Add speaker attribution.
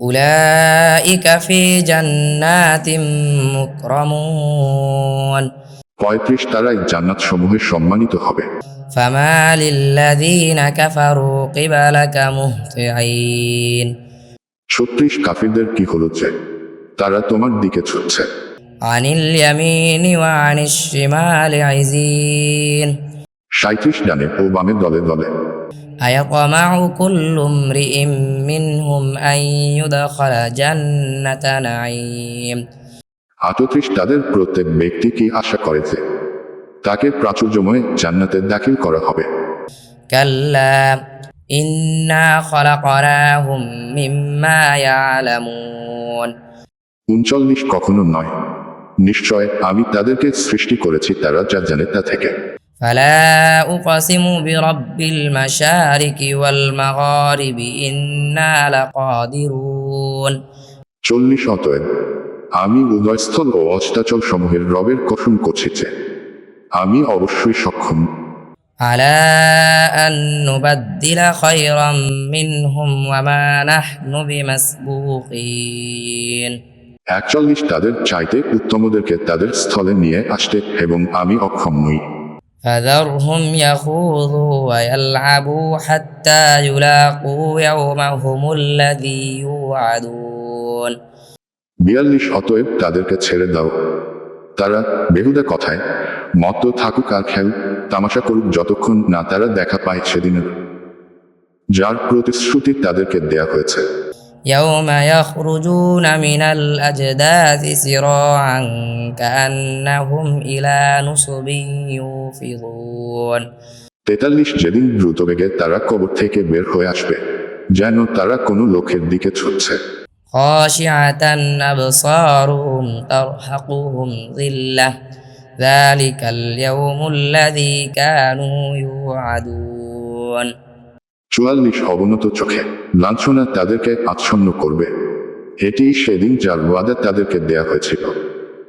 Speaker 1: أولئك في جنات مكرمون
Speaker 2: পঁয়ত্রিশ তারাই জান্নাত সমূহে সম্মানিত হবে
Speaker 1: فما للذين كفروا قبلك مهطعين
Speaker 2: ছত্রিশ কাফিরদের কি হলো যে তারা তোমার দিকে ছুটছে
Speaker 1: عن اليمين وعن الشمال عزين
Speaker 2: সাঁত্রিশ ডানে ও বামে দলে দলে
Speaker 1: أيطمع كل امرئ منهم أن يدخل جنة نعيم
Speaker 2: আটত্রিশ তাদের প্রত্যেক ব্যক্তি কি আশা করে যে তাকে প্রাচুর্যময় জান্নাতে দাখিল করা হবে
Speaker 1: كلا إنا خلقناهم مما يعلمون
Speaker 2: উনচল্লিশ কখনো নয় নিশ্চয় আমি তাদেরকে সৃষ্টি করেছি তারা যা জানে তা থেকে
Speaker 1: فلا أقسم برب المشارق والمغارب إنا لقادرون
Speaker 2: চল্লিশ অতএব আমি উদয়স্থল ও অস্তাচল সমূহের রবের কসম করছি যে আমি অবশ্যই সক্ষম
Speaker 1: على أن نبدل خيرا منهم وما نحن بمسبوقين
Speaker 2: একচল্লিশ তাদের চাইতে উত্তমদেরকে তাদের স্থলে নিয়ে আসতে এবং আমি অক্ষম নই
Speaker 1: فذرهم يخوضوا ويلعبوا حتى يلاقوا يومهم الذي يوعدون
Speaker 2: বিয়াল্লিশ অতএব তাদেরকে ছেড়ে দাও তারা বেহুদা কথায় মত্ত থাকুক আর খেল তামাশা করুক যতক্ষণ না তারা দেখা পায় সেদিনের যার প্রতিশ্রুতি তাদেরকে দেয়া হয়েছে
Speaker 1: يوم يخرجون من الأجداث سراعا كأنهم إلى نصب يوفضون
Speaker 2: তেতাল্লিশ যেদিন দ্রুত বেগে তারা কবর থেকে বের হয়ে আসবে যেন তারা কোনো লোকের দিকে ছুটছে
Speaker 1: خاشعة أبصارهم ترهقهم ذلة ذلك اليوم الذي كانوا يوعدون
Speaker 2: চুয়াল্লিশ অবনত চোখে। লাঞ্ছনা তাদেরকে আচ্ছন্ন করবে। এটি সেদিন যার ওয়াদা তাদেরকে দেয়া হয়েছিল।